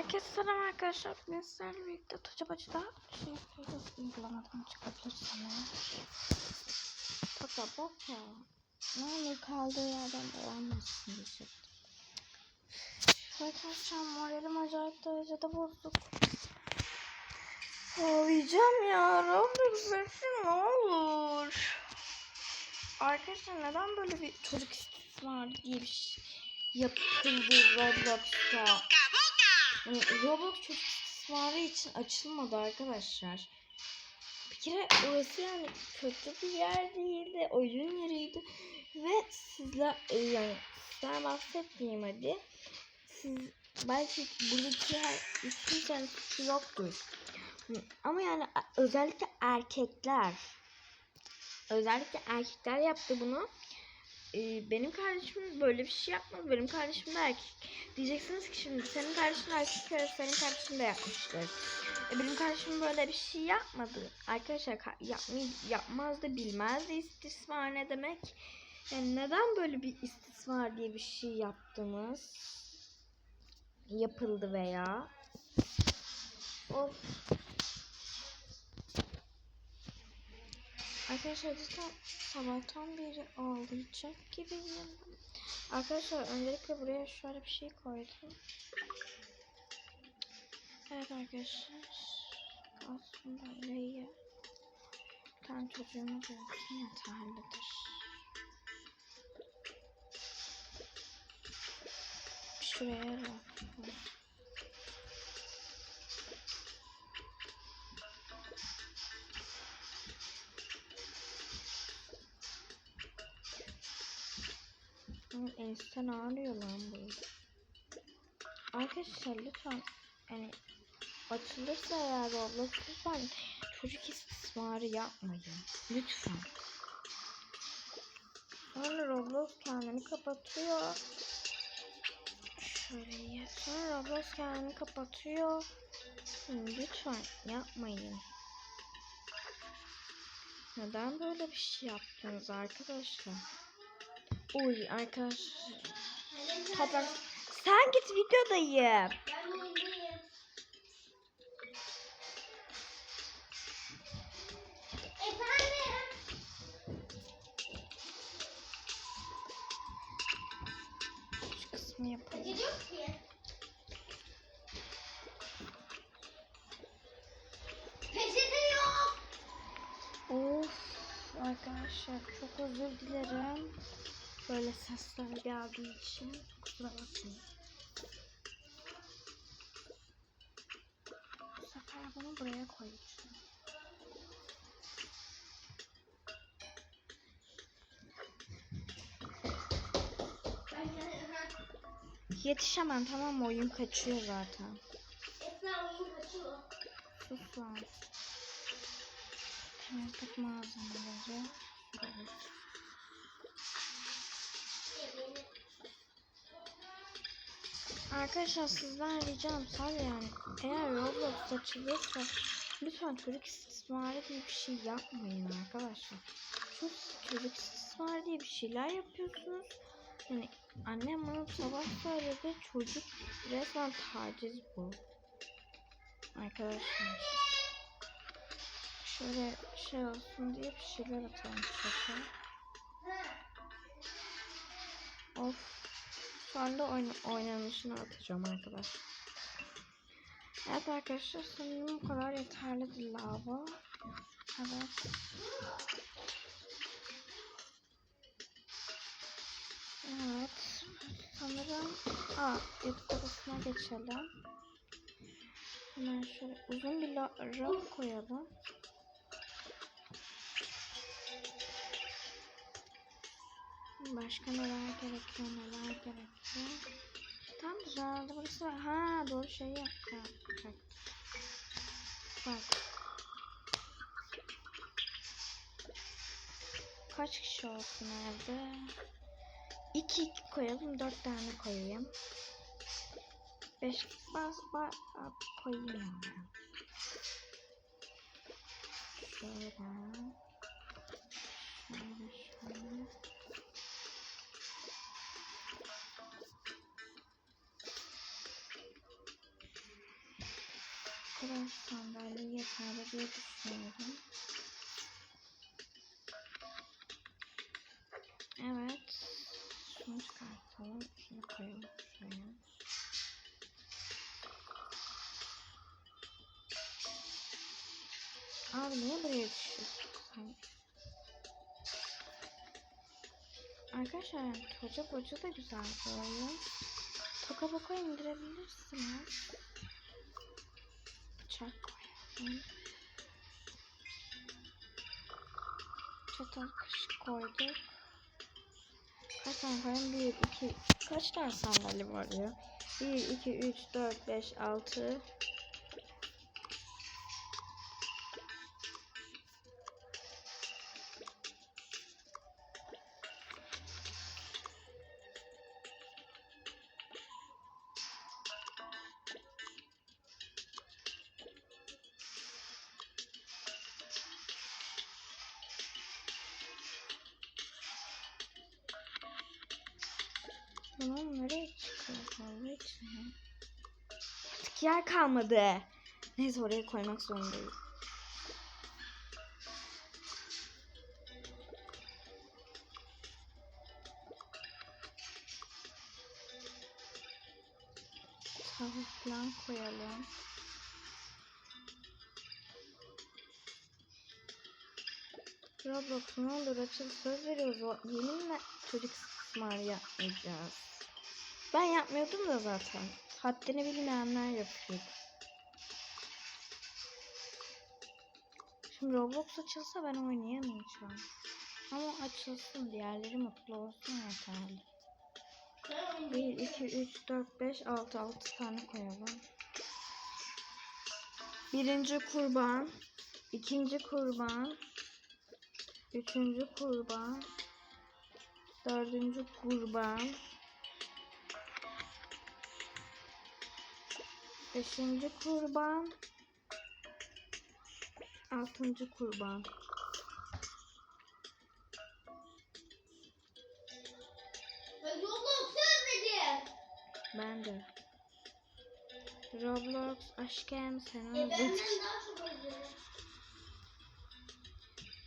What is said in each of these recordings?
Herkese selam arkadaşlar. Bugün sizlerle birlikte Tocabacı'da şey yapıyoruz. Uygulamadan çıkabilirsiniz. Toca bak ya. Yani kaldığı yerden devam etsin diyecektim. Arkadaşlar moralim acayip derecede bozuk. Ağlayacağım ya. Roblox versin ne olur. Arkadaşlar neden böyle bir çocuk istismarı diye bir şey yapıldı Roblox'ta? Yani Roblox çocuk istismarı için açılmadı arkadaşlar. Bir kere orası yani kötü bir yer değildi. Oyun yeriydi. Ve sizler e, yani sizler bahsetmeyeyim hadi. Siz belki buradaki her hiç yani suçu yoktur. Ama yani özellikle erkekler özellikle erkekler yaptı bunu. Ee, benim kardeşim böyle bir şey yapmadı. Benim kardeşim de erkek. Diyeceksiniz ki şimdi senin kardeşin erkek ya senin kardeşin de yapmıştır. E, benim kardeşim böyle bir şey yapmadı. Arkadaşlar ka- yapmay yapmazdı bilmezdi istismar ne demek. Yani neden böyle bir istismar diye bir şey yaptınız? Yapıldı veya. Of. Arkadaşlar cidden sabahtan beri ağlayacak gibiyim. Arkadaşlar öncelikle buraya şöyle bir şey koydum. Evet arkadaşlar. Aslında öyle iyi. Bir tane çocuğumu görsün yeterlidir. Şuraya bak. Ama ensten ağrıyor lan bu. Arkadaşlar lütfen yani açılırsa eğer Roblox lütfen çocuk istismarı yapmayın. Lütfen. Sonra Roblox kendini kapatıyor. Şurayı. Sonra Roblox kendini kapatıyor. Lütfen yapmayın. Neden böyle bir şey yaptınız arkadaşlar? Uy arkadaşlar. Toprak. Sen git videodayım. Şu kısmı yapalım. Acı yok ki. Peçete yok. Of arkadaşlar çok özür dilerim. Böyle sesler geldiği için kusura bakmayın. Bu sefer bunu buraya koyacağım. Yetişemem tamam mı? Oyun kaçıyor zaten. Sus lan. Temizlik malzemeleri. Buraya. Arkadaşlar sizden ricam sal yani eğer Roblox açılırsa lütfen çocuk istismarı diye bir şey yapmayın arkadaşlar. Siz çocuk istismarı diye bir şeyler yapıyorsunuz. Yani annem bana sabah söyledi çocuk resmen taciz bu. Arkadaşlar. Şöyle şey olsun diye bir şeyler atalım çöpe. Of. Şu anda oyun, oynanışını atacağım arkadaşlar. Evet arkadaşlar sanırım bu kadar yeterlidir lava. Evet. Evet. Sanırım Aa, yatak odasına geçelim. Hemen şöyle uzun bir raf koyalım. Başka neler gerekiyor, neler gerekiyor. Tam güzeldi burası. Ha doğru şey yaptım. Bak. Bak. Kaç kişi olsun evde? 2 2 koyalım, 4 tane koyayım. 5 bas bas koyayım. Şöyle kadar sandalye yeterli diye düşünüyorum. Evet. Şunu çıkartalım. Şunu koyalım şuraya. Abi niye buraya düşüyorsun? Arkadaşlar toca boca da güzel böyle. Toka boka indirebilirsiniz. Bıçak koyalım. Çatal kaşık koyduk. Kaç tane koyalım? 1, 2, kaç tane sandalye var ya? 1, 2, 3, 4, 5, 6. Tamam nereye çıkıyor? Vallahi içine. Artık yer kalmadı. Neyse oraya koymak zorundayız. Tavuk falan koyalım. Roblox ne olur açıl söz veriyoruz. O yeminle çocuk istismarı yapmayacağız. Ben yapmıyordum da zaten. Haddini bilmeyenler yapıyordu. Şimdi Roblox açılsa ben oynayamayacağım. Ama açılsın diğerleri mutlu olsun yeterli. 1, 2, 3, 4, 5, 6, 6 tane koyalım. Birinci kurban. ikinci kurban. Üçüncü kurban. Dördüncü kurban. Beşinci kurban. Altıncı kurban. Ben Roblox özledim. Ben de. Roblox aşkım sen E özledim.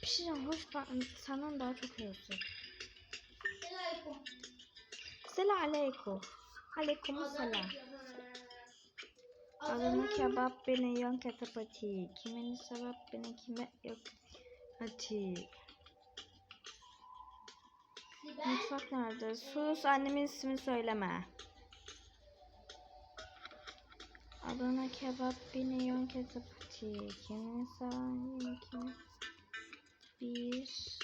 Bir şey hoş ben senden daha çok. Selamünaleyküm. Selam aleyküm. Aleyküm selam. Adana kebap beni yan katapati. Kimeni sevap beni kime yok. Hadi. Mutfak nerede? Sus annemin ismini söyleme. Adana kebap beni yan katapati. Kimeni seven beni kime. Bir.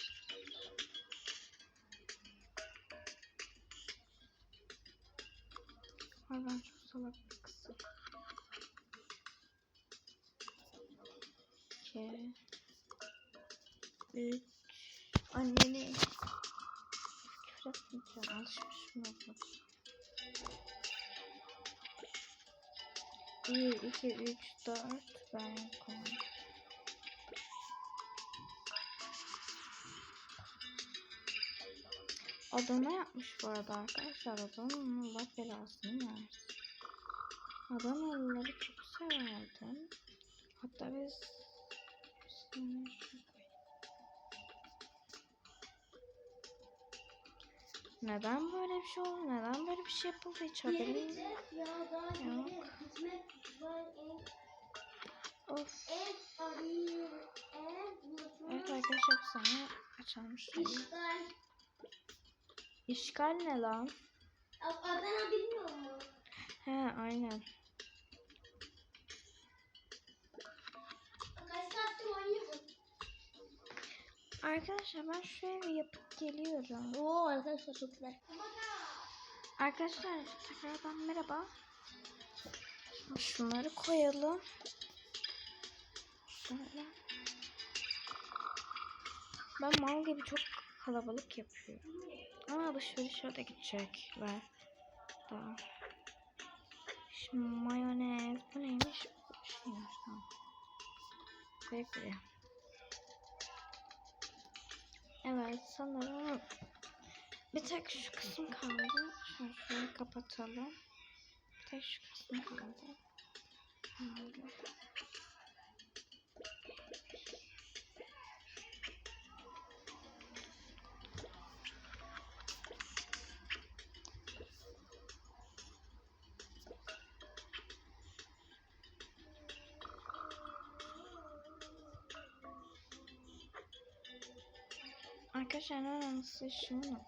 Ay ben çok salak bir kızım. Üç. Anneni. Küfür etmeyeceğim. Alışmışım abla. Bir, iki, üç, dört. Ben koyayım. Adana yapmış bu arada arkadaşlar. Adana'nın Allah belasını versin. Adanalıları çok severdim. Hatta biz Bismillah Neden böyle bir şey oldu? Neden böyle bir şey yapıldı? Hiç haberim yok. Of. Evet arkadaşlar bu sene açılmış. işgal. İşgal ne lan? Adana bilmiyor mu? He aynen. Arkadaşlar ben şu evi yapıp geliyorum. Oo arkadaşlar çok güzel. Arkadaşlar tekrardan merhaba. Şunları koyalım. Şöyle. Ben mal gibi çok kalabalık yapıyorum. Ama alışverişe de gidecekler. Daha. Şimdi mayonez. Bu neymiş? Şeymiş tamam. Koy buraya. Evet sanırım bir tek şu kısım kaldı. Şunu şöyle kapatalım. Bir tek şu kısım kaldı. Şöyle. Arkadaşlar önemlisi şunu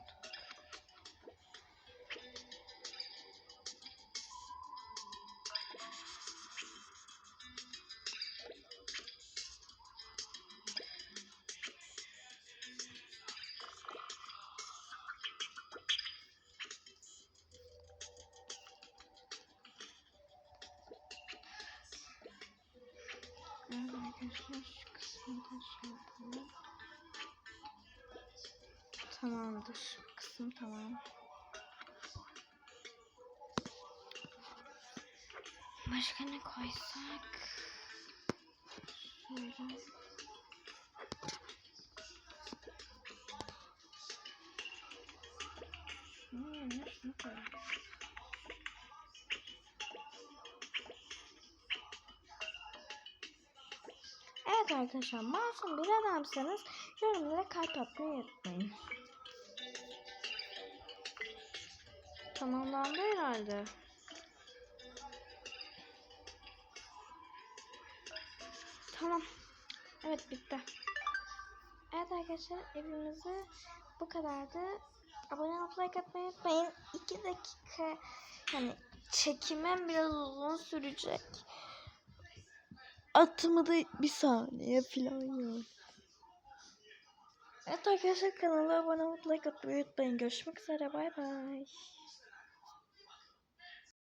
Tamamdır. Kısım tamam. Başka ne koysak? Şöyle. Evet arkadaşlar masum bir adamsanız yorumlara kalp atmayı unutmayın. Tamamlandı herhalde. Tamam. Evet bitti. Evet arkadaşlar evimizi bu kadardı. Abone olup like atmayı unutmayın. 2 dakika hani çekimim biraz uzun sürecek. Atımı da bir saniye falan yok. Evet arkadaşlar kanala abone olup like atmayı unutmayın. Görüşmek üzere bay bay.